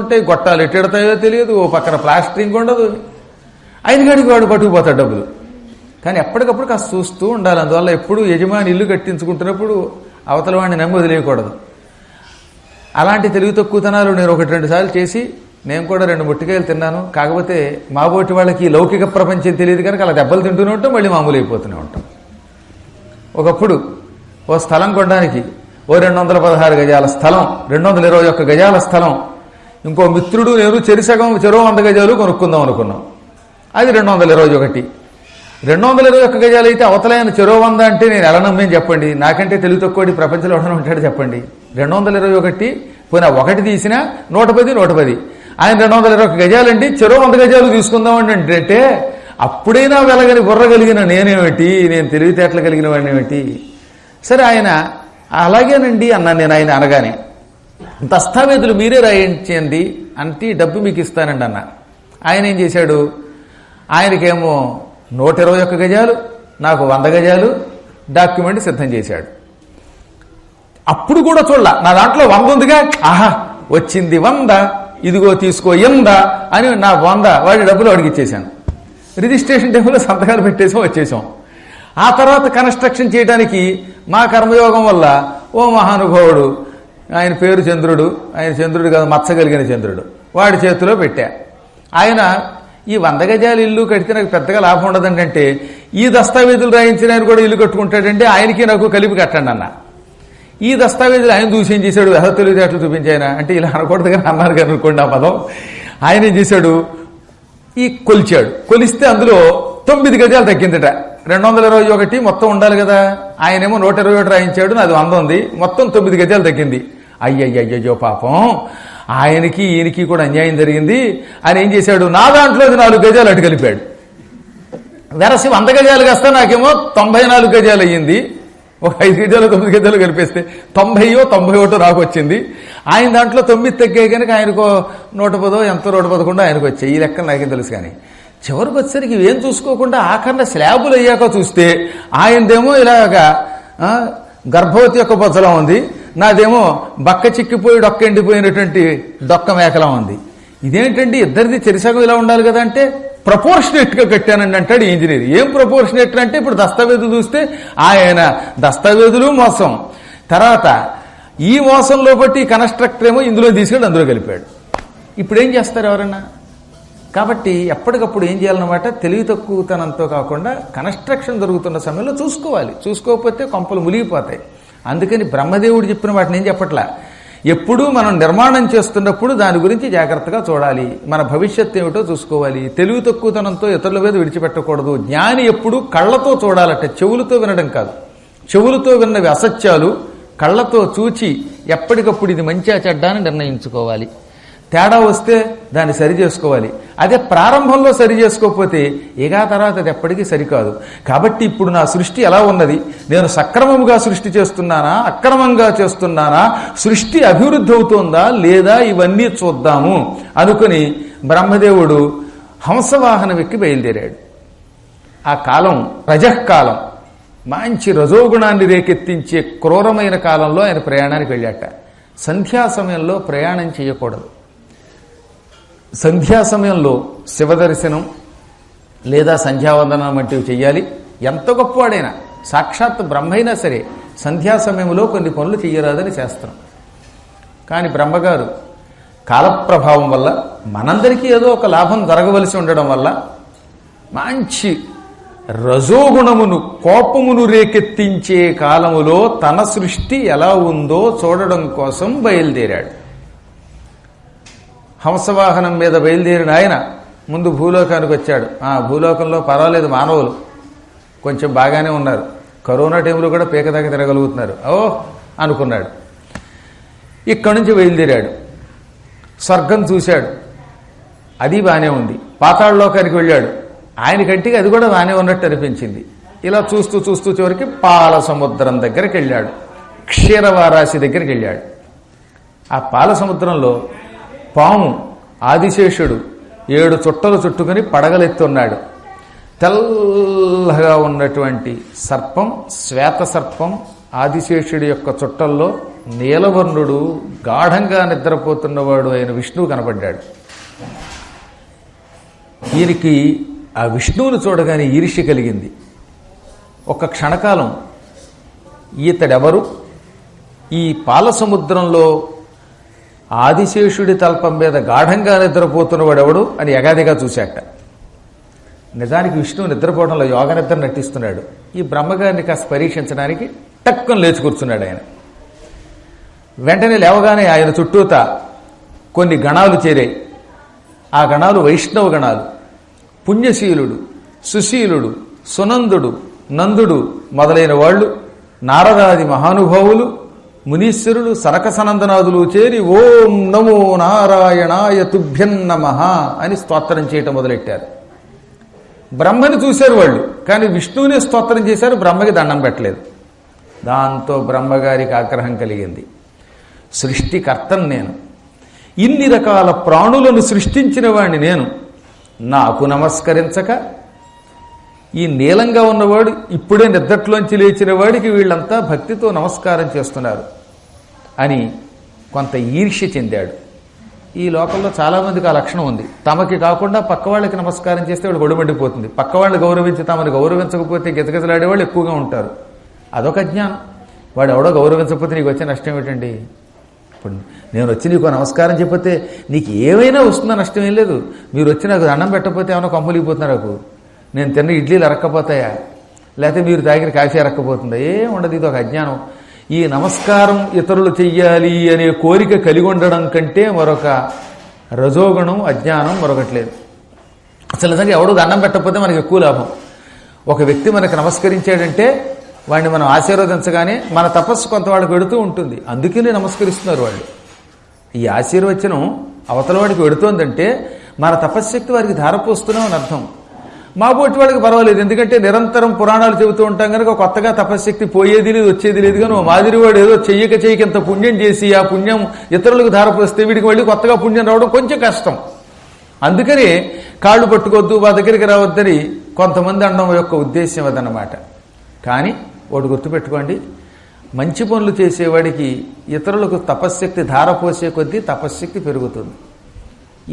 ఉంటాయి గొట్టాలు ఎట్టెడతాయో తెలియదు ఓ పక్కన ప్లాస్టరింగ్ ఉండదు. ఆయన గడికి వాడు పట్టుకుపోతాడు డబ్బులు. కానీ ఎప్పటికప్పుడు కాస్త చూస్తూ ఉండాలి. అందువల్ల ఎప్పుడు యజమాని ఇల్లు కట్టించుకుంటున్నప్పుడు అవతల వాడిని నమ్మి వదిలేయకూడదు. అలాంటి తెలివి తక్కువతనాలు నేను ఒకటి రెండు సార్లు చేసి నేను కూడా రెండు ముట్టికాయలు తిన్నాను. కాకపోతే మాబోటి వాళ్ళకి లౌకిక ప్రపంచం తెలియదు కనుక అలా దెబ్బలు తింటూనే ఉంటాం మళ్ళీ మామూలు అయిపోతూనే ఉంటాం. ఒకప్పుడు ఓ స్థలం కొనడానికి ఓ రెండు వందల పదహారు గజాల స్థలం రెండు వందల ఇరవై ఒక్క గజాల స్థలం ఇంకో మిత్రుడు నేను చెరిసగం చెరో వంద గజాలు కొనుక్కుందాం అనుకున్నాం. అది రెండు వందల ఇరవై ఒకటి. రెండు వందల ఇరవై ఒక్క గజాలు అయితే అవతలైన చెరో వంద అంటే నేను ఎలా నమ్మేని చెప్పండి? నాకంటే తెలుగు తక్కువటి ప్రపంచంలో ఎవరైనా ఉంటాడు చెప్పండి. రెండు వందల ఇరవై ఒకటి పోయిన ఒకటి తీసిన నూట పది నూట పది ఆయన రెండు వందల ఇరవై ఒక్క గజాలండి చెరో వంద గజాలు తీసుకుందామండి అంటే అప్పుడైనా వెలగని బుర్ర కలిగిన నేనేమిటి? నేను తెలివితేటలు కలిగిన వాడినేమిటి? సరే ఆయన అలాగేనండి అన్నాను నేను ఆయన అనగానే. దస్తావేజులు మీరే రాయించండి అంటే డబ్బు మీకు ఇస్తానండి అన్న. ఆయన ఏం చేశాడు? ఆయనకేమో నూట ఇరవై ఒక్క గజాలు నాకు వంద గజాలు డాక్యుమెంట్ సిద్ధం చేశాడు. అప్పుడు కూడా చూడాల నా దాంట్లో వంద ఉందిగా? ఆహా వచ్చింది వంద ఇదిగో తీసుకో ఎందా అని నా వంద వాడి డబ్బులు అడిగిచ్చేశాను. రిజిస్ట్రేషన్ టైంలో సంతకాలు పెట్టేసాం వచ్చేసాం. ఆ తర్వాత కన్స్ట్రక్షన్ చేయడానికి మా కర్మయోగం వల్ల ఓ మహానుభావుడు ఆయన పేరు చంద్రుడు ఆయన చంద్రుడు కాదు మచ్చగలిగిన చంద్రుడు. వాడి చేతిలో పెట్టా. ఆయన ఈ వంద గజాల ఇల్లు కడితే నాకు పెద్దగా లాభం ఉండదండి అంటే ఈ దస్తావేజులు రాయించిన ఆయన కూడా ఇల్లు కట్టుకుంటాడంటే ఆయనకి నాకు కలిపి కట్టండి అన్న. ఈ దస్తావేజులు ఆయన చూసి చేశాడు ఎహ తెలివితేటలు చూపించాయన అంటే ఇలా అనకూడదు కానీ అన్నారు కానీ అనుకోండి ఆ పదం. ఆయన ఏం చేశాడు? ఈ కొలిచాడు. కొలిస్తే అందులో తొమ్మిది గజాలు తగ్గిందట. రెండు వందల ఇరవై ఒకటి మొత్తం ఉండాలి కదా. ఆయనేమో నూట ఇరవై ఒకటి రాయించాడు నాది వంద ఉంది. మొత్తం తొమ్మిది గజాలు తగ్గింది. అయ్యయ్యయ్యో పాపం. ఆయనకి ఈయనకి కూడా అన్యాయం జరిగింది. ఆయన ఏం చేశాడు? నా దాంట్లోది నాలుగు గజాలు అటు కలిపాడు వెరసి వంద గజాలు కాస్తా నాకేమో తొంభై నాలుగు గజాలు అయ్యింది. ఒక ఐదు గజాలు తొమ్మిది గజాలు కలిపేస్తే తొంభైయో తొంభై ఒకటో రాకొచ్చింది ఆయన దాంట్లో తొమ్మిది తగ్గే కనుక ఆయనకు నూట పదో ఎంతో నూట పదకొండో ఆయనకు వచ్చాయి. ఈ లెక్క నాకేం తెలుసు కానీ. చివరికి వచ్చేసరికి ఏం చూసుకోకుండా ఆఖరణ స్లాబులు అయ్యాక చూస్తే ఆయనదేమో ఇలా ఒక గర్భవతి యొక్క బొజ్జలా ఉంది. నాదేమో బక్క చిక్కిపోయి డొక్క ఎండిపోయినటువంటి డొక్క మేకలా ఉంది. ఇదేంటండి? ఇద్దరిది చెరిసగం ఇలా ఉండాలి కదా అంటే ప్రపోర్షనేట్గా కట్టానండి అంటాడు ఇంజనీర్. ఏం ప్రపోర్షనేట్ అంటే ఇప్పుడు దస్తావేజులు చూస్తే ఆయన దస్తావేజులు మోసం. తర్వాత ఈ మోసంలో బట్టి కన్స్ట్రక్టర్ ఏమో ఇందులో తీసుకెళ్ళి అందులో కలిపాడు. ఇప్పుడు ఏం చేస్తారు ఎవరన్నా? కాబట్టి ఎప్పటికప్పుడు ఏం చేయాలన్నమాట? తెలివి తక్కువతనంతో కాకుండా కన్స్ట్రక్షన్ జరుగుతున్న సమయంలో చూసుకోవాలి. చూసుకోకపోతే కొంపలు మునిగిపోతాయి. అందుకని బ్రహ్మదేవుడు చెప్పిన వాటిని ఏం చెప్పట్లా? ఎప్పుడూ మనం నిర్మాణం చేస్తున్నప్పుడు దాని గురించి జాగ్రత్తగా చూడాలి. మన భవిష్యత్తు ఏమిటో చూసుకోవాలి. తెలివి తక్కువతనంతో ఇతరుల మీద విడిచిపెట్టకూడదు. జ్ఞాని ఎప్పుడు కళ్ళతో చూడాలట చెవులతో వినడం కాదు. చెవులతో విన్నవి అసత్యాలు కళ్ళతో చూచి ఎప్పటికప్పుడు ఇది మంచిగా చెడ్డా అని నిర్ణయించుకోవాలి. తేడా వస్తే దాన్ని సరి చేసుకోవాలి. అదే ప్రారంభంలో సరి చేసుకోకపోతే ఇక తర్వాత అది ఎప్పటికీ సరికాదు కాబట్టి ఇప్పుడు నా సృష్టి ఎలా ఉన్నది? నేను సక్రమముగా సృష్టి చేస్తున్నానా? అక్రమంగా చేస్తున్నానా? సృష్టి అభివృద్ధి అవుతోందా? లేదా ఇవన్నీ చూద్దాము. అనుకుని బ్రహ్మదేవుడు హంసవాహనం ఎక్కి బయలుదేరాడు. ఆ కాలం రజకాలం మంచి రజోగుణాన్ని రేకెత్తించే క్రూరమైన కాలంలో ఆయన ప్రయాణానికి వెళ్ళాట. సంధ్యా సమయంలో ప్రయాణం చేయకూడదు. సంధ్యా సమయంలో శివదర్శనం లేదా సంధ్యావందనం వంటివి చెయ్యాలి. ఎంత గొప్పవాడైనా సాక్షాత్ బ్రహ్మైనా సరే సంధ్యా సమయంలో కొన్ని పనులు చెయ్యరాదని శాస్త్రం. కానీ బ్రహ్మగారు కాలప్రభావం వల్ల మనందరికీ ఏదో ఒక లాభం జరగవలసి ఉండడం వల్ల మంచి రజోగుణమును కోపమును రేకెత్తించే కాలములో తన సృష్టి ఎలా ఉందో చూడడం కోసం బయలుదేరాడు. హంసవాహనం మీద బయలుదేరిన ఆయన ముందు భూలోకానికి వచ్చాడు. ఆ భూలోకంలో పర్వాలేదు మానవులు. కొంచెం బాగానే ఉన్నారు. కరోనా టైంలో కూడా పీకదాకా తిరగలుగుతున్నారు ఓ అనుకున్నాడు. ఇక్కడి నుంచి బయలుదేరాడు. స్వర్గం చూశాడు. అది బాగానే ఉంది. పాతాళలోకానికి వెళ్ళాడు. ఆయన కంటికి అది కూడా బాగానే ఉన్నట్టు అనిపించింది. ఇలా చూస్తూ చూస్తూ చివరికి పాల సముద్రం దగ్గరికి వెళ్ళాడు. క్షీరవారాశి దగ్గరికి వెళ్ళాడు. ఆ పాల సముద్రంలో పాము ఆదిశేషుడు ఏడు చుట్టలు చుట్టుకుని పడగలెత్తున్నాడు. తెల్లగా ఉన్నటువంటి సర్పం శ్వేత సర్పం ఆదిశేషుడి యొక్క చుట్టల్లో నీలవర్ణుడు గాఢంగా నిద్రపోతున్నవాడు అయిన విష్ణువు కనపడ్డాడు. ఈయనకి ఆ విష్ణువుని చూడగానే ఈర్ష్య కలిగింది. ఒక క్షణకాలం ఈతడెవరు? ఈ పాల సముద్రంలో ఆదిశేషుడి తల్పం మీద గాఢంగా నిద్రపోతున్నవాడెవడు అని ఎగాదిగా చూశాట. నిజానికి విష్ణువు నిద్రపోవడంలో యోగ నిద్ర నటిస్తున్నాడు. ఈ బ్రహ్మగారిని కాస్త పరీక్షించడానికి టక్కున లేచి కూర్చున్నాడు ఆయన. వెంటనే లేవగానే ఆయన చుట్టూత కొన్ని గణాలు చేరాయి ఆ గణాలు వైష్ణవ గణాలు. పుణ్యశీలుడు సుశీలుడు సునందుడు నందుడు మొదలైన వాళ్ళు నారదాది మహానుభావులు మునీశ్వరులు సనకసనందనాథులు చేరి ఓం నమో నారాయణాయ తుభ్యం నమ అని స్తోత్రం చేయటం మొదలెట్టారు. బ్రహ్మని చూశారు వాళ్ళు కానీ విష్ణువునే స్తోత్రం చేశారు బ్రహ్మకి దండం పెట్టలేదు. దాంతో బ్రహ్మగారికి ఆగ్రహం కలిగింది. సృష్టికర్తను నేను. ఇన్ని రకాల ప్రాణులను సృష్టించిన వాణ్ణి నేను. నాకు నమస్కరించక ఈ నీలంగా ఉన్నవాడు ఇప్పుడే నిద్రట్లోంచి లేచిన వాడికి వీళ్ళంతా భక్తితో నమస్కారం చేస్తున్నారు అని కొంత ఈర్ష్య చెందాడు. ఈ లోకంలో చాలామందికి ఆ లక్షణం ఉంది. తమకి కాకుండా పక్క వాళ్ళకి నమస్కారం చేస్తే వాడు గొడవమండిపోతుంది పక్క వాళ్ళు గౌరవించి తమని గౌరవించకపోతే గితగితలాడేవాళ్ళు ఎక్కువగా ఉంటారు. అదొక జ్ఞానం. వాడు ఎవడో గౌరవించకపోతే నీకు వచ్చే నష్టం ఏమిటండి? ఇప్పుడు నేను వచ్చి నీకు నమస్కారం చెప్పితే నీకు ఏమైనా వస్తుందో నష్టం ఏం లేదు. మీరు వచ్చి నాకు దండం పెట్టకపోతే ఏమైనా కంపలిగిపోతున్నారు నాకు నేను తిన్న ఇడ్లీలు అరక్కపోతాయా? లేకపోతే మీరు తాగిన కాఫీ అరక్కపోతుందా? ఏం ఉండదు ఇది ఒక అజ్ఞానం. ఈ నమస్కారం ఇతరులు చెయ్యాలి అనే కోరిక కలిగి ఉండడం కంటే మరొక రజోగుణం అజ్ఞానం మరొకట్లేదు. అసలు నిజంగా ఎవడు దండం పెట్టకపోతే మనకి ఎక్కువ లాభం. ఒక వ్యక్తి మనకు నమస్కరించాడంటే వాడిని మనం ఆశీర్వదించగానే మన తపస్సు కొంత పెడుతూ ఉంటుంది. అందుకనే నమస్కరిస్తున్నారు వాళ్ళు. ఈ ఆశీర్వచనం అవతల వాడికి పెడుతోందంటే మన తపశ్శక్తి వారికి ధారపోస్తున్నాం అని అర్థం. మా బోటి వాళ్ళకి పర్వాలేదు ఎందుకంటే నిరంతరం పురాణాలు చెబుతూ ఉంటాం కనుక కొత్తగా తపశ్శక్తి పోయేది లేదు వచ్చేది లేదు. కానీ ఓ మాదిరివాడు ఏదో చెయ్యక చెయ్యక ఇంత పుణ్యం చేసి ఆ పుణ్యం ఇతరులకు ధారపోస్తే వీడికి మళ్ళీ కొత్తగా పుణ్యం రావడం కొంచెం కష్టం. అందుకని కాళ్ళు పట్టుకోవద్దు మా దగ్గరికి రావద్దని కొంతమంది అనడం యొక్క ఉద్దేశ్యం అదనమాట కానీ ఒకటి గుర్తుపెట్టుకోండి మంచి పనులు చేసేవాడికి ఇతరులకు తపశ్శక్తి ధారపోసే కొద్దీ తపశ్శక్తి పెరుగుతుంది.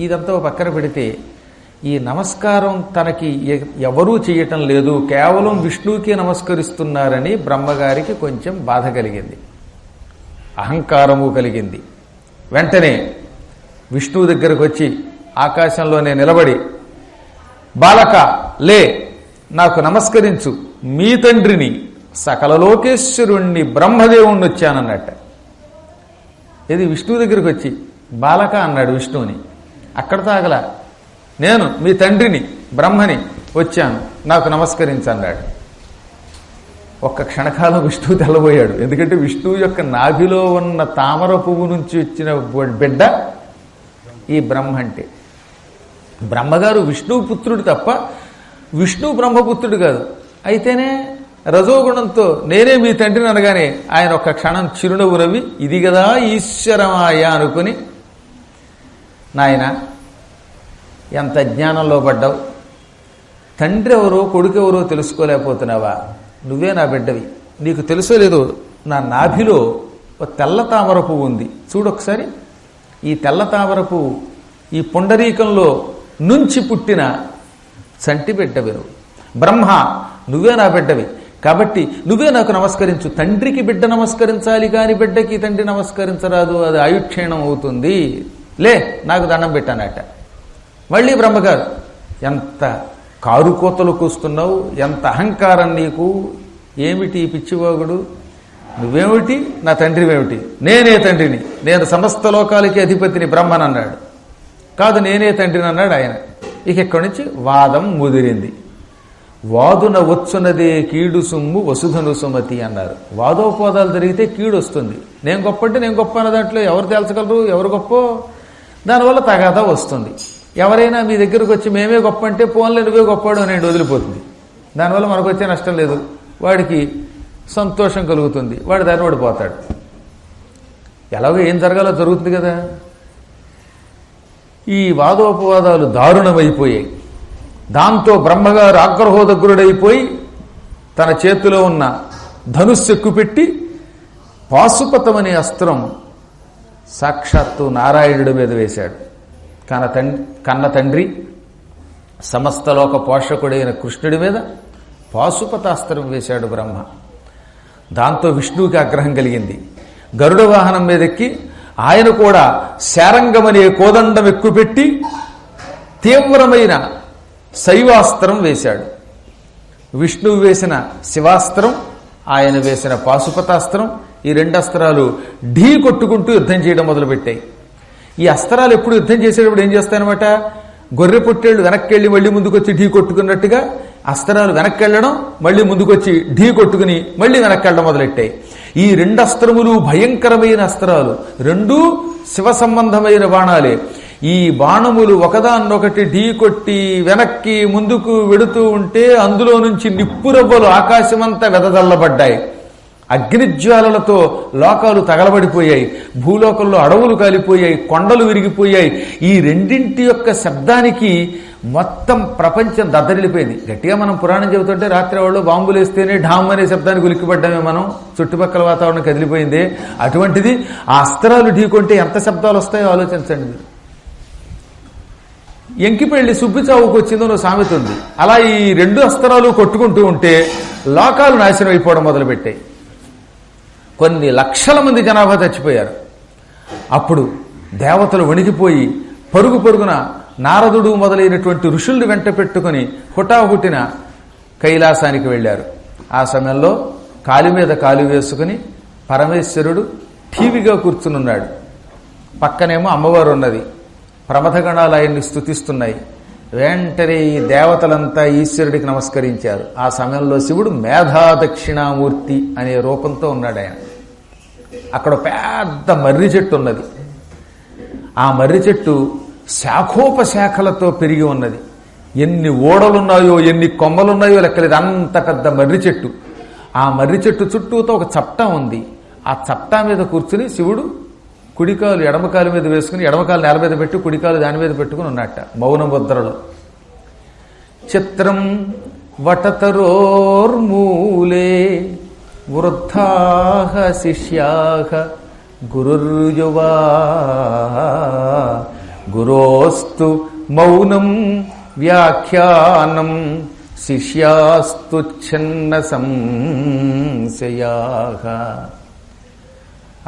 ఇదంతా పక్కన పెడితే ఈ నమస్కారం తనకి ఎ- ఎవరూ చేయటం లేదు కేవలం విష్ణువుకే నమస్కరిస్తున్నారని బ్రహ్మగారికి కొంచెం బాధ కలిగింది. అహంకారము కలిగింది. వెంటనే విష్ణువు దగ్గరకు వచ్చి ఆకాశంలోనే నిలబడి బాలక లే నాకు నమస్కరించు. మీ తండ్రిని సకల లోకేశ్వరుణ్ణి బ్రహ్మదేవుణ్ణి వచ్చానన్నట్ట. ఇది విష్ణువు దగ్గరకు వచ్చి బాలక అన్నాడు విష్ణువుని. అక్కడ తాగల. నేను మీ తండ్రిని బ్రహ్మని వచ్చాను. నాకు నమస్కరించన్నాడు ఒక్క క్షణకాలం విష్ణువు తెల్లబోయాడు. ఎందుకంటే విష్ణువు యొక్క నాభిలో ఉన్న తామర పువ్వు నుంచి వచ్చిన బిడ్డ ఈ బ్రహ్మ అంటే. బ్రహ్మగారు విష్ణువు పుత్రుడు తప్ప విష్ణువు బ్రహ్మపుత్రుడు కాదు. అయితేనే రజోగుణంతో నేనే మీ తండ్రిని అనగానే ఆయన ఒక క్షణం చిరునవ్వు నవ్వి ఇది కదా ఈశ్వరమాయ అనుకుని నాయన ఎంత జ్ఞానంలో పడ్డావు? తండ్రి ఎవరో కొడుకు ఎవరో తెలుసుకోలేకపోతున్నావా? నువ్వే నా బిడ్డవి. నీకు తెలుసో లేదో నా నాభిలో ఒక తెల్ల తామర పువ్వు ఉంది. చూడొకసారి ఈ తెల్ల తామర పువ్వు ఈ పుండరీకంలో నుంచి పుట్టిన చంటి బిడ్డవి నువ్వు బ్రహ్మ నువ్వే నా బిడ్డవి. కాబట్టి నువ్వే నాకు నమస్కరించు. తండ్రికి బిడ్డ నమస్కరించాలి కాని బిడ్డకి తండ్రి నమస్కరించరాదు. అది ఆయుక్షీణం అవుతుంది. లే నాకు దండం పెట్టానట. మళ్ళీ బ్రహ్మగారు ఎంత కారు కోతలు కూస్తున్నావు ఎంత అహంకారం నీకు ఏమిటి పిచ్చివాగుడు? నువ్వేమిటి? నా తండ్రివేమిటి? నేనే తండ్రిని. నేను సమస్త లోకాలకి అధిపతిని బ్రహ్మన్ అన్నాడు. కాదు నేనే తండ్రిని అన్నాడు ఆయన. ఇక ఇక్కడి నుంచి వాదం ముదిరింది. వాదున వచ్చునదే కీడు సుమ్ము వసుధను సుమతి అన్నారు. వాదోపవాదాలు జరిగితే కీడు వస్తుంది. నేను గొప్ప అంటే నేను గొప్ప అన్న దాంట్లో ఎవరు తేల్చగలరు? ఎవరు గొప్ప? దానివల్ల తగాదా వస్తుంది. ఎవరైనా మీ దగ్గరకు వచ్చి మేమే గొప్ప అంటే పోన్లే నువ్వే గొప్పవాడు అని వదిలిపోతుంది. దానివల్ల మనకు వచ్చే నష్టం లేదు. వాడికి సంతోషం కలుగుతుంది. వాడు దారి వాడు పోతాడు ఎలాగో ఏం జరగాలో జరుగుతుంది కదా. ఈ వాదోపవాదాలు దారుణమైపోయాయి. దాంతో బ్రహ్మగారు ఆగ్రహోదగ్రుడైపోయి తన చేతిలో ఉన్న ధనుస్సు ఎక్కుపెట్టి పాశుపతం అనే అస్త్రం సాక్షాత్తు నారాయణుడి మీద వేశాడు. కన్న తండ్రి కన్న తండ్రి సమస్తలోక పోషకుడైన కృష్ణుడి మీద పాశుపతాస్త్రం వేశాడు బ్రహ్మ. దాంతో విష్ణువుకి ఆగ్రహం కలిగింది. గరుడ వాహనం మీదెక్కి ఆయన కూడా శారంగమనే కోదండం ఎక్కుపెట్టి తీవ్రమైన శైవాస్త్రం వేశాడు. విష్ణువు వేసిన శివాస్త్రం ఆయన వేసిన పాశుపతాస్త్రం ఈ రెండు అస్త్రాలు ఢీ కొట్టుకుంటూ యుద్ధం చేయడం మొదలుపెట్టాయి. ఈ అస్త్రాలు ఎప్పుడు యుద్ధం చేసేటప్పుడు ఏం చేస్తాయనమాట గొర్రె పుట్టేళ్ళు వెనక్కి వెళ్ళి మళ్ళీ ముందుకొచ్చి ఢీ కొట్టుకున్నట్టుగా అస్త్రాలు వెనక్కి వెళ్ళడం మళ్ళీ ముందుకొచ్చి ఢీ కొట్టుకుని మళ్ళీ వెనక్కి వెళ్ళడం మొదలెట్టాయి. ఈ రెండు అస్త్రములు భయంకరమైన అస్త్రాలు. రెండూ శివ సంబంధమైన బాణాలే. ఈ బాణములు ఒకదాన్నొకటి ఢీ కొట్టి వెనక్కి ముందుకు వెడుతూ ఉంటే అందులో నుంచి నిప్పురవ్వలు ఆకాశమంతా వెదజల్లబడ్డాయి. అగ్నిజ్వాలలతో లోకాలు తగలబడిపోయాయి భూలోకంలో అడవులు కాలిపోయాయి కొండలు విరిగిపోయాయి. ఈ రెండింటి యొక్క శబ్దానికి మొత్తం ప్రపంచం దద్దరిల్లిపోయింది. గట్టిగా మనం పురాణం చెబుతుంటే రాత్రి వాళ్ళు బాంబులు వేస్తేనే ఢామ్ అనే శబ్దానికి ఉలిక్కిపడ్డామే మనం. చుట్టుపక్కల వాతావరణం కదిలిపోయింది. అటువంటిది ఆ అస్త్రాలు ఢీకొంటే ఎంత శబ్దాలు వస్తాయో ఆలోచించండి మీరు. ఎంకిపెళ్ళి సుబ్బి చావుకు వచ్చిందో నువ్వు సామెత ఉంది. అలా ఈ రెండు అస్త్రాలు కొట్టుకుంటూ ఉంటే లోకాలు నాశనం అయిపోవడం మొదలుపెట్టాయి. కొన్ని లక్షల మంది జనాభా చచ్చిపోయారు. అప్పుడు దేవతలు వణికిపోయి పరుగు పరుగున నారదుడు మొదలైనటువంటి ఋషుల్ని వెంట పెట్టుకుని హుటాహుటిన కైలాసానికి వెళ్ళారు. ఆ సమయంలో కాలి మీద కాలు వేసుకుని పరమేశ్వరుడు టీవీగా కూర్చునున్నాడు. పక్కనేమో అమ్మవారు ఉన్నది. ప్రమథగణాలు ఆయన్ని స్థుతిస్తున్నాయి వెంటనే ఈ దేవతలంతా ఈశ్వరుడికి నమస్కరించారు. ఆ సమయంలో శివుడు మేధా దక్షిణామూర్తి అనే రూపంతో ఉన్నాడు ఆయన అక్కడ పెద్ద మర్రి చెట్టు ఉన్నది. ఆ మర్రి చెట్టు శాఖోపశాఖలతో పెరిగి ఉన్నది. ఎన్ని ఓడలున్నాయో ఎన్ని కొమ్మలున్నాయో లెక్కలేదు. అంత పెద్ద మర్రి చెట్టు. ఆ మర్రి చెట్టు చుట్టూతో ఒక చట్టం ఉంది. ఆ చట్టా మీద కూర్చుని శివుడు కుడికాలు ఎడమకాలు మీద వేసుకుని ఎడమకాలు నేల మీద పెట్టి కుడికాలు దాని మీద పెట్టుకుని ఉన్నట్ట మౌన ముద్రలో చిత్రం వటతరోర్మూలే వృద్ధా శిష్యా గురుర్యువా. గురోస్తు మౌనం వ్యాఖ్యానం శిష్యాస్తు ఛిన్న సంశయా.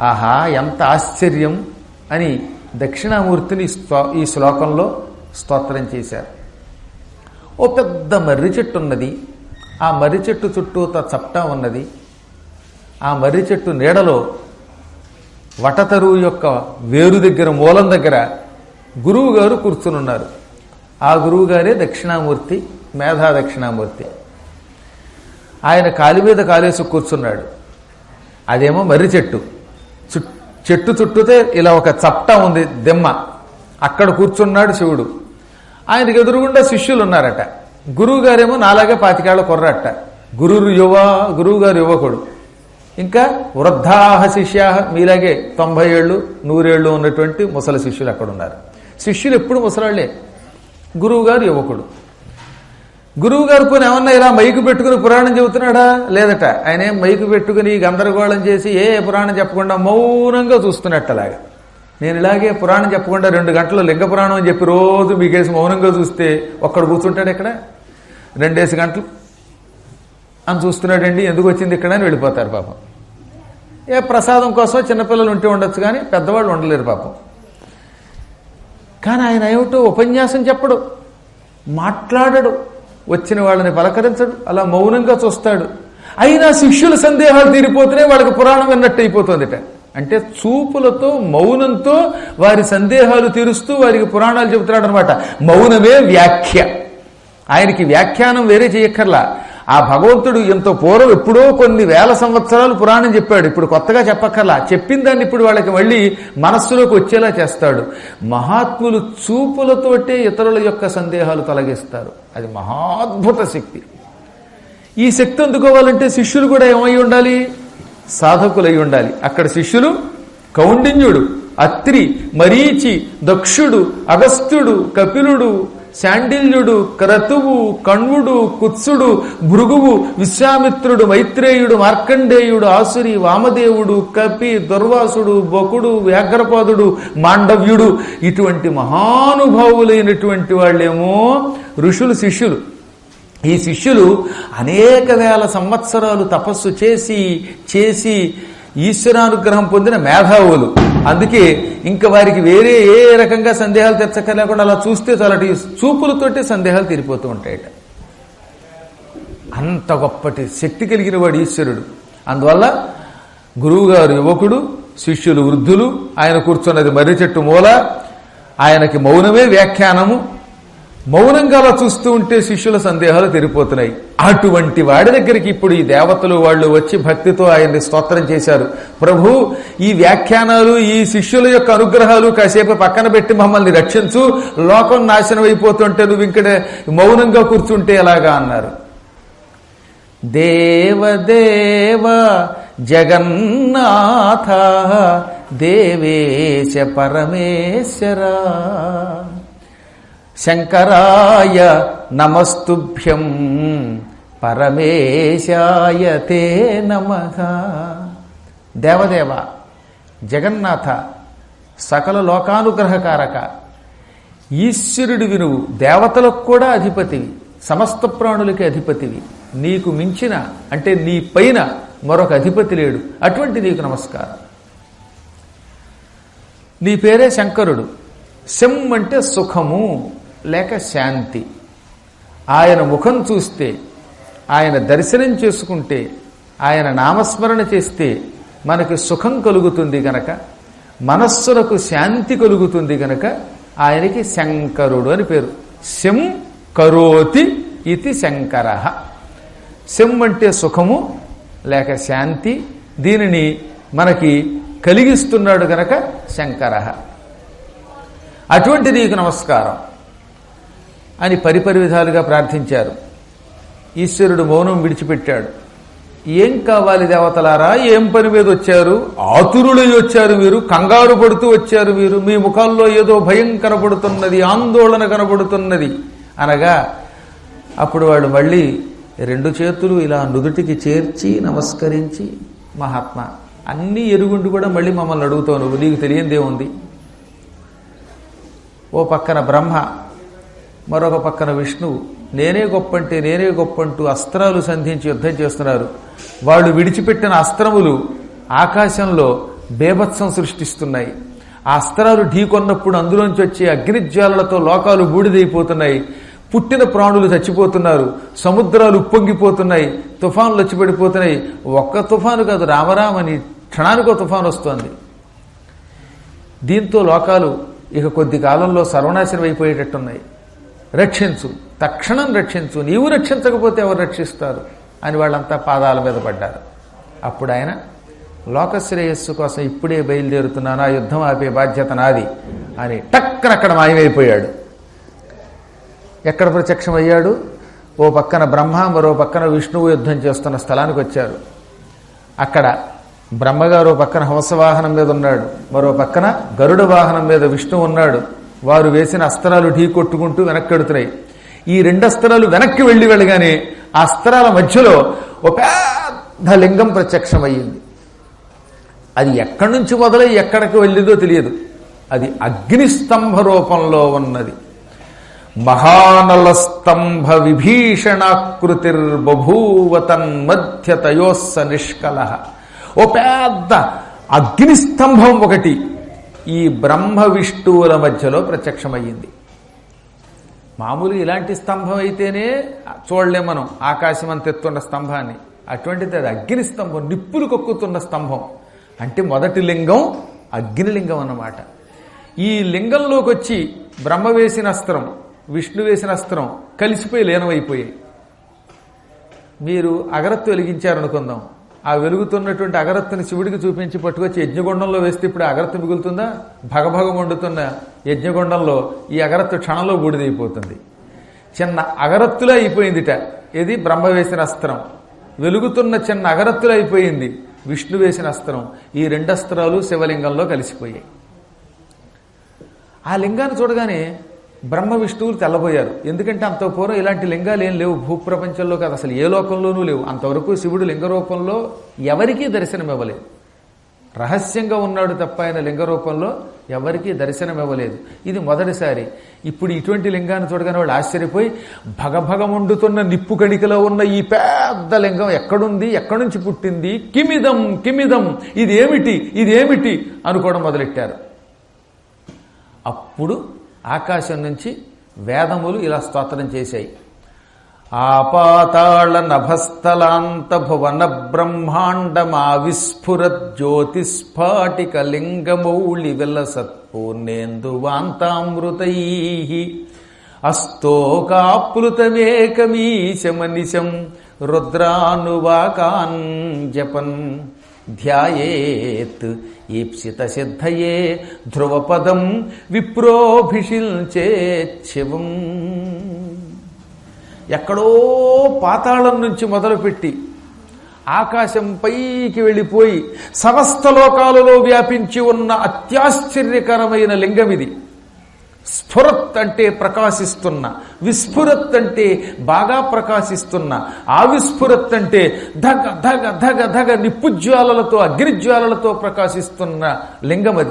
ఆహా ఎంత ఆశ్చర్యం అని దక్షిణామూర్తిని ఈ శ్లోకంలో స్తోత్రం చేశారు. ఓ పెద్ద మర్రి చెట్టు ఉన్నది ఆ మర్రి చెట్టు చుట్టూత చప్టా ఉన్నది. ఆ మర్రి చెట్టు నీడలో వటతరువు యొక్క వేరు దగ్గర మూలం దగ్గర గురువు గారు కూర్చునున్నారు. ఆ గురువు గారే దక్షిణామూర్తి మేధా దక్షిణామూర్తి. ఆయన కాలి మీద కాలేసి కూర్చున్నాడు. అదేమో మర్రి చెట్టు. చెట్టు చుట్టూతే ఇలా ఒక చట్ట ఉంది దిమ్మ. అక్కడ కూర్చున్నాడు శివుడు. ఆయనకు ఎదురుగుండా శిష్యులు ఉన్నారట గురువు గారేమో నాలాగే పాతికేళ్ళ కుర్రట గురువు యువ గురువుగారు యువకుడు. ఇంకా వృద్ధాహ శిష్యాహ మీలాగే తొంభై ఏళ్ళు నూరేళ్ళు ఉన్నటువంటి ముసలి శిష్యులు అక్కడ ఉన్నారు శిష్యులు ఎప్పుడు ముసలాళ్ళే? గురువుగారు యువకుడు. గురువు గారు పోనీ ఏమన్నా ఇలా మైకు పెట్టుకుని పురాణం చెబుతున్నాడా? లేదట. ఆయన మైకు పెట్టుకుని గందరగోళం చేసి ఏ పురాణం చెప్పకుండా మౌనంగా చూస్తున్నట్టలాగా. నేను ఇలాగే పురాణం చెప్పకుండా రెండు గంటలు లింగ పురాణం అని చెప్పి రోజు మీకేసి మౌనంగా చూస్తే ఒక్కడు కూర్చుంటాడు ఇక్కడ రెండేసి గంటలు. అని చూస్తున్నాడండి ఎందుకు వచ్చింది ఇక్కడ అని వెళ్ళిపోతారు పాపం. ఏ ప్రసాదం కోసం చిన్నపిల్లలు ఉంటే ఉండొచ్చు కానీ పెద్దవాళ్ళు ఉండలేరు పాపం. కానీ ఆయన ఏమిటో ఉపన్యాసం చెప్పడు మాట్లాడడు వచ్చిన వాళ్ళని పలకరించడు అలా మౌనంగా చూస్తాడు. అయినా శిష్యుల సందేహాలు తీరిపోతేనే వాళ్ళకి పురాణం విన్నట్టు అయిపోతుందిట. అంటే చూపులతో మౌనంతో వారి సందేహాలు తీరుస్తూ వారికి పురాణాలు చెబుతున్నాడు అనమాట మౌనమే వ్యాఖ్య. ఆయనకి వ్యాఖ్యానం వేరే చేయక్కర్లా ఆ భగవంతుడు ఎంతో పూర్వం ఎప్పుడో కొన్ని వేల సంవత్సరాలు పురాణం చెప్పాడు. ఇప్పుడు కొత్తగా చెప్పక్కర్లా. చెప్పిన దాన్ని ఇప్పుడు వాళ్ళకి మళ్ళీ మనస్సులోకి వచ్చేలా చేస్తాడు. మహాత్ములు చూపులతోటే ఇతరుల యొక్క సందేహాలు తొలగిస్తారు. అది మహాద్భుత శక్తి. ఈ శక్తి అందుకోవాలంటే శిష్యులు కూడా ఏమై ఉండాలి? సాధకులై ఉండాలి. అక్కడ శిష్యులు కౌండిన్యుడు అత్రి మరీచి దక్షుడు అగస్త్యుడు కపిలుడు శాండిల్యుడు క్రతువు కణ్వుడు కుత్సుడు భృగువు విశ్వామిత్రుడు మైత్రేయుడు మార్కండేయుడు ఆసురి వామదేవుడు కపి దుర్వాసుడు బొకుడు వ్యాఘ్రపాదుడు మాండవ్యుడు. ఇటువంటి మహానుభావులైనటువంటి వాళ్ళేమో ఋషులు శిష్యులు. ఈ శిష్యులు అనేక వేల సంవత్సరాలు తపస్సు చేసి చేసి ఈశ్వరానుగ్రహం పొందిన మేధావులు. అందుకే ఇంకా వారికి వేరే ఏ రకంగా సందేహాలు తెచ్చక్కర్లేకుండా అలా చూస్తే చాలా చూపులతోటి సందేహాలు తీరిపోతూ ఉంటాయట. అంత గొప్పటి శక్తి కలిగిన వాడు ఈశ్వరుడు. అందువల్ల గురువుగారు యువకుడు శిష్యులు వృద్ధులు ఆయన కూర్చున్నది మర్రి చెట్టు మూల ఆయనకి మౌనమే వ్యాఖ్యానము మౌనంగా అలా చూస్తూ ఉంటే శిష్యుల సందేహాలు తెరిపోతున్నాయి. అటువంటి వాడి దగ్గరికి ఇప్పుడు ఈ దేవతలు వాళ్ళు వచ్చి భక్తితో ఆయన్ని స్తోత్రం చేశారు. ప్రభు ఈ వ్యాఖ్యానాలు ఈ శిష్యుల యొక్క అనుగ్రహాలు కాసేపు పక్కన పెట్టి మమ్మల్ని రక్షించు. లోకం నాశనం అయిపోతుంటే నువ్వు ఇక్కడ మౌనంగా కూర్చుంటే ఎలాగా అన్నారు. దేవదేవ జగన్నాథ దేవేశ పరమేశ్వరా. శంకరాయ నమస్తుభ్యం. పరమేశాయ తే నమ. దేవదేవ జగన్నాథ సకల లోకానుగ్రహకారక ఈశ్వరుడు వినువు దేవతలకు కూడా అధిపతివి సమస్త ప్రాణులకి అధిపతివి. నీకు మించిన అంటే నీ పైన మరొక అధిపతి లేడు. అటువంటి నీకు నమస్కారం. నీ పేరే శంకరుడు. శం అంటే సుఖము. లేక శాంతి. ఆయన ముఖం చూస్తే ఆయన దర్శనం చేసుకుంటే ఆయన నామస్మరణ చేస్తే మనకి సుఖం కలుగుతుంది గనక మనస్సులకు శాంతి కలుగుతుంది గనక ఆయనకి శంకరుడు అని పేరు. శం కరోతి ఇది శంకర. శం అంటే సుఖము లేక శాంతి. దీనిని మనకి కలిగిస్తున్నాడు గనక శంకర. అటువంటి నీకు నమస్కారం. అని పరిపరి విధాలుగా ప్రార్థించారు. ఈశ్వరుడు మౌనం విడిచిపెట్టాడు. ఏం కావాలి దేవతలారా? ఏం పని మీద వచ్చారు? ఆతురులై వచ్చారు మీరు కంగారు పడుతూ వచ్చారు మీరు మీ ముఖాల్లో ఏదో భయం కనబడుతున్నది ఆందోళన కనబడుతున్నది. అనగా అప్పుడు వాడు మళ్ళీ రెండు చేతులు ఇలా నుదుటికి చేర్చి నమస్కరించి మహాత్మ అన్నీ ఎరుగుండి కూడా మళ్ళీ మమ్మల్ని అడుగుతావు నువ్వు నీకు తెలియందేముంది? ఓ పక్కన బ్రహ్మ మరొక పక్కన విష్ణువు నేనే గొప్పంటే నేనే గొప్పంటూ అస్త్రాలు సంధించి యుద్ధం చేస్తున్నారు. వాళ్ళు విడిచిపెట్టిన అస్త్రములు ఆకాశంలో బేభత్సం సృష్టిస్తున్నాయి. ఆ అస్త్రాలు ఢీకొన్నప్పుడు అందులోంచి వచ్చే అగ్నిజ్వాలలతో లోకాలు బూడిదైపోతున్నాయి. పుట్టిన ప్రాణులు చచ్చిపోతున్నారు. సముద్రాలు ఉప్పొంగిపోతున్నాయి. తుఫాన్లు వచ్చి పడిపోతున్నాయి ఒక్క తుఫాను కాదు రామరామని క్షణానికో తుఫాను వస్తోంది. దీంతో లోకాలు ఇక కొద్ది కాలంలో సర్వనాశనం అయిపోయేటట్టున్నాయి. రక్షించు. తక్షణం రక్షించు. నీవు రక్షించకపోతే ఎవరు రక్షిస్తారు? అని వాళ్ళంతా పాదాల మీద పడ్డారు. అప్పుడు ఆయన లోకశ్రేయస్సు కోసం ఇప్పుడే బయలుదేరుతున్నాను. ఆ యుద్ధం ఆపే బాధ్యత నాది. అని టక్కన అక్కడ మాయమైపోయాడు. ఎక్కడ ప్రత్యక్షమయ్యాడు ఓ పక్కన బ్రహ్మ మరో పక్కన విష్ణువు యుద్ధం చేస్తున్న స్థలానికి వచ్చారు. అక్కడ బ్రహ్మగారు ఓ పక్కన హంసవాహనం మీద ఉన్నాడు. మరో పక్కన గరుడ వాహనం మీద విష్ణువు ఉన్నాడు. వారు వేసిన అస్త్రాలు ఢీ కొట్టుకుంటూ వెనక్కెడుతున్నాయి. ఈ రెండు అస్త్రాలు వెనక్కి వెళ్ళి వెళ్ళగానే ఆ అస్త్రాల మధ్యలో ఒక పెద్ద లింగం ప్రత్యక్షమయ్యింది. అది ఎక్కడి నుంచి మొదలై ఎక్కడికి వెళ్ళిందో తెలియదు. అది అగ్నిస్తంభ రూపంలో ఉన్నది. మహానల స్తంభ విభీషణాకృతిర్బభూవ మధ్య తయోస్స నిష్కల ఓ పెద్ద అగ్నిస్తంభం ఒకటి. ఈ బ్రహ్మ విష్ణువుల మధ్యలో ప్రత్యక్షమయ్యింది. మామూలు ఇలాంటి స్తంభం అయితేనే చూడలేం మనం ఆకాశం అంతెత్తున్న స్తంభాన్ని. అటువంటిది అది అగ్ని స్తంభం నిప్పులు కొక్కుతున్న స్తంభం. అంటే మొదటి లింగం అగ్నిలింగం అన్నమాట. ఈ లింగంలోకి వచ్చి బ్రహ్మ వేసిన అస్త్రం విష్ణు వేసిన అస్త్రం కలిసిపోయి లీనమైపోయాయి. మీరు అగరత్తు వెలిగించారనుకుందాం. ఆ వెలుగుతున్నటువంటి అగరత్తుని శివుడికి చూపించి పట్టుకొచ్చి యజ్ఞగుండంలో వేస్తే ఇప్పుడు అగరత్తు మిగులుతుందా? భగభగ వండుతున్న యజ్ఞగుండంలో ఈ అగరత్తు క్షణంలో బూడిదైపోతుంది చిన్న అగరత్తులో అయిపోయిందిట. ఇది బ్రహ్మ వేసిన అస్త్రం. వెలుగుతున్న చిన్న అగరత్తులు అయిపోయింది. విష్ణు వేసిన అస్త్రం. ఈ రెండు అస్త్రాలు శివలింగంలో కలిసిపోయాయి. ఆ లింగాన్ని చూడగానే బ్రహ్మ విష్ణువులు తెల్లబోయారు. ఎందుకంటే అంత పూర్వం ఇలాంటి లింగాలు ఏం లేవు. భూప్రపంచంలో కాదు అసలు ఏ లోకంలోనూ లేవు. అంతవరకు శివుడు లింగ రూపంలో ఎవరికీ దర్శనం ఇవ్వలేదు. రహస్యంగా ఉన్నాడు తప్ప ఆయన లింగ రూపంలో ఎవరికీ దర్శనం ఇవ్వలేదు. ఇది మొదటిసారి. ఇప్పుడు ఇటువంటి లింగాన్ని చూడగానే వాళ్ళు ఆశ్చర్యపోయి భగభగముండుతున్న నిప్పు కణికలో ఉన్న ఈ పెద్ద లింగం ఎక్కడుంది? ఎక్కడి నుంచి పుట్టింది? కిమిదం కిమిదం. ఇదేమిటి? ఇదేమిటి? అనుకోవడం మొదలెట్టారు. అప్పుడు ఆకాశం నుంచి వేదములు ఇలా స్తోత్రం చేశాయి. ఆపాతాళ నభస్థలాంత భువన బ్రహ్మాండమావిస్ఫురత్ జ్యోతిస్ఫాటిక లింగమౌళి విలసత్పూర్ణేందువాంతామృతై. అస్తోకాప్లుతమేకమీశమనిశం రుద్రానువాకాన్ జపన్ ధ్యాయేత్. ఈప్సిత సిద్ధయే ధ్రువపదం విప్రోభిషిల్చేచ్ఛివం ఎక్కడో పాతాళం నుంచి మొదలుపెట్టి ఆకాశం పైకి వెళ్ళిపోయి సమస్త లోకాలలో వ్యాపించి ఉన్న అత్యాశ్చర్యకరమైన లింగం ఇది స్ఫురత్ అంటే ప్రకాశిస్తున్న విస్ఫురత్ అంటే బాగా ప్రకాశిస్తున్న ఆవిస్ఫురత్ అంటే ధగ ధగ ధగ ధగ నిప్పుజ్వాలలతో అగ్నిజ్వాలలతో ప్రకాశిస్తున్న లింగం అది.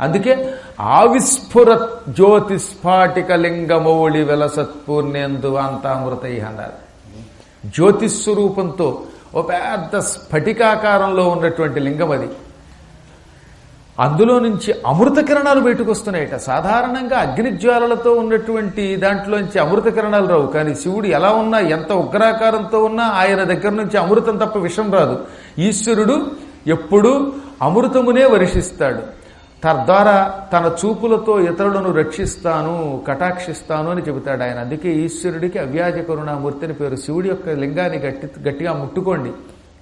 అందుకే ఆవిస్ఫురత్ జ్యోతిస్ఫాటిక లింగమౌళి వెలసత్పూర్ణేందు అంతామృతై అన్నారు. జ్యోతిస్వరూపంతో ఓ పెద్ద స్ఫటికాకారంలో ఉన్నటువంటి లింగం అది. అందులో నుంచి అమృత కిరణాలు బయటకు వస్తున్నాయట. సాధారణంగా అగ్నిజ్వాలలతో ఉన్నటువంటి దాంట్లోంచి అమృత కిరణాలు రావు. కానీ శివుడు ఎలా ఉన్నా ఎంత ఉగ్రాకారంతో ఉన్నా ఆయన దగ్గర నుంచి అమృతం తప్ప విషం రాదు. ఈశ్వరుడు ఎప్పుడూ అమృతమునే వర్షిస్తాడు. తద్వారా తన చూపులతో ఇతరులను రక్షిస్తాను కటాక్షిస్తాను అని చెబుతాడు ఆయన. అందుకే ఈశ్వరుడికి అవ్యాజ కరుణామూర్తి అని పేరు. శివుడి యొక్క లింగాన్ని గట్టి గట్టిగా ముట్టుకోండి.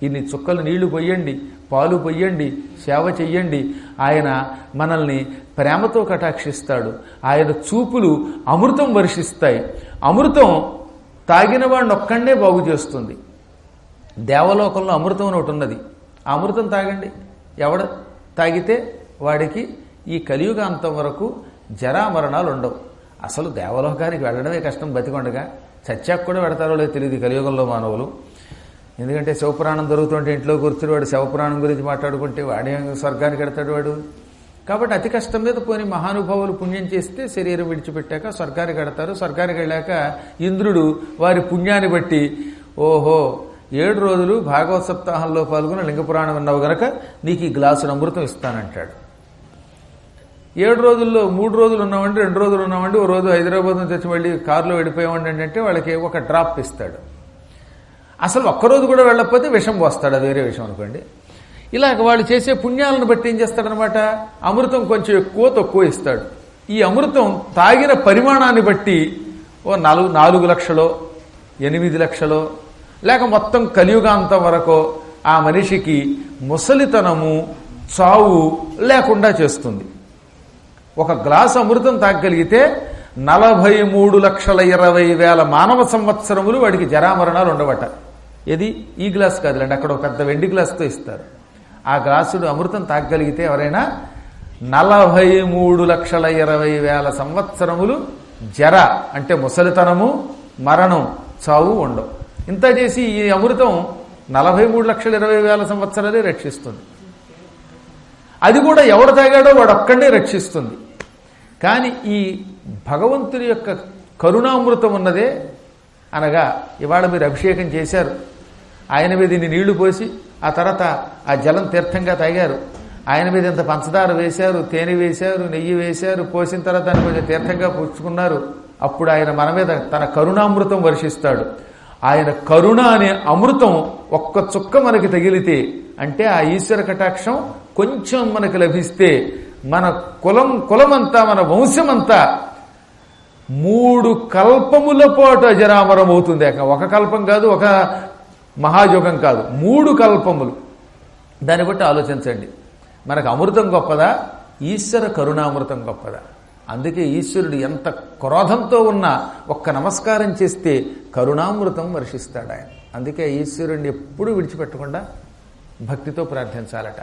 ఇన్ని చుక్కలు నీళ్ళు పొయ్యండి పాలు పొయ్యండి సేవ చెయ్యండి. ఆయన మనల్ని ప్రేమతో కటాక్షిస్తాడు. ఆయన చూపులు అమృతం వర్షిస్తాయి. అమృతం తాగిన వాడిని ఒక్కడే బాగు చేస్తుంది. దేవలోకంలో అమృతం అని ఒకటి ఉన్నది. అమృతం తాగండి. ఎవడ? తాగితే వాడికి ఈ కలియుగాంతం వరకు జరామరణాలు ఉండవు. అసలు దేవలోకానికి వెళ్ళడమే కష్టం బతికొండగా. చచ్చాక కూడా పెడతారో లేదో తెలియదు కలియుగంలో మానవులు. ఎందుకంటే శివపురాణం దొరుకుతుంటే ఇంట్లో కూర్చుని వాడు శివపురాణం గురించి మాట్లాడుకుంటే వాడే స్వర్గానికి వెడతాడు వాడు. కాబట్టి అతి కష్టం మీద పోని మహానుభావులు పుణ్యం చేస్తే శరీరం విడిచిపెట్టాక స్వర్గానికి వెడతారు స్వర్గానికి వెళ్ళాక ఇంద్రుడు వారి పుణ్యాన్ని బట్టి ఓహో ఏడు రోజులు భాగవత సప్తాహంలో పాల్గొని లింగపురాణం విన్నావు గనక నీకు ఈ గ్లాసును అమృతం ఇస్తానంటాడు. ఏడు రోజుల్లో మూడు రోజులు ఉన్నామండి రెండు రోజులు ఉన్నామండి ఓ రోజు హైదరాబాద్ నుంచి వచ్చి మళ్ళీ కారులో వెళ్ళిపోయామండి అంటే వాళ్ళకి ఒక డ్రాప్ ఇస్తాడు. అసలు ఒక్కరోజు కూడా వెళ్ళకపోతే విషం పోస్తాడు? అది వేరే విషయం అనుకోండి. ఇలాగ వాళ్ళు చేసే పుణ్యాలను బట్టి ఏం చేస్తాడనమాట? అమృతం కొంచెం ఎక్కువ తక్కువ ఇస్తాడు. ఈ అమృతం తాగిన పరిమాణాన్ని బట్టి ఓ నాలుగు నాలుగు లక్షలో ఎనిమిది లక్షలో లేక మొత్తం కలియుగాంతం వరకు ఆ మనిషికి ముసలితనము చావు లేకుండా చేస్తుంది. ఒక గ్లాస్ అమృతం తాగగలిగితే నలభై మూడు లక్షల ఇరవై వేల మానవ సంవత్సరములు వాడికి జరామరణాలు ఉండవట ఇది ఈ గ్లాస్ కాదులేండి అక్కడ ఒక పెద్ద వెండి గ్లాసుతో ఇస్తారు. ఆ గ్లాసుడు అమృతం తాగగలిగితే ఎవరైనా నలభై మూడు లక్షల ఇరవై వేల సంవత్సరములు జర అంటే ముసలితనము మరణం చావు ఉండవు. ఇంత చేసి ఈ అమృతం నలభై మూడు లక్షల ఇరవై వేల సంవత్సరాలే రక్షిస్తుంది. అది కూడా ఎవడు తాగాడో వాడు ఒక్కడే రక్షిస్తుంది. కానీ ఈ భగవంతుని యొక్క కరుణామృతం ఉన్నదే అనగా ఇవాళ మీరు అభిషేకం చేశారు. ఆయన మీద ఇన్ని నీళ్ళు పోసి ఆ తర్వాత ఆ జలం తీర్థంగా తాగారు. ఆయన మీద ఇంత పంచదార వేశారు తేనె వేశారు నెయ్యి వేశారు పోసిన తర్వాత ఆయన కొంచెం తీర్థంగా పుచ్చుకున్నారు. అప్పుడు ఆయన మన మీద తన కరుణామృతం వర్షిస్తాడు. ఆయన కరుణ అనే అమృతం ఒక్క చుక్క మనకి తగిలితే అంటే ఆ ఈశ్వర కటాక్షం కొంచెం మనకు లభిస్తే మన కులం కులమంతా మన వంశమంతా మూడు కల్పముల పాటు అజరామరం అవుతుంది ఒక కల్పం కాదు ఒక మహాయుగం కాదు మూడు కల్పములు. దాన్ని బట్టి ఆలోచించండి. మనకు అమృతం గొప్పదా? ఈశ్వర కరుణామృతం గొప్పదా? అందుకే ఈశ్వరుడు ఎంత క్రోధంతో ఉన్నా ఒక్క నమస్కారం చేస్తే కరుణామృతం వర్షిస్తాడు ఆయన. అందుకే ఈశ్వరుణ్ణి ఎప్పుడూ విడిచిపెట్టకుండా భక్తితో ప్రార్థించాలట.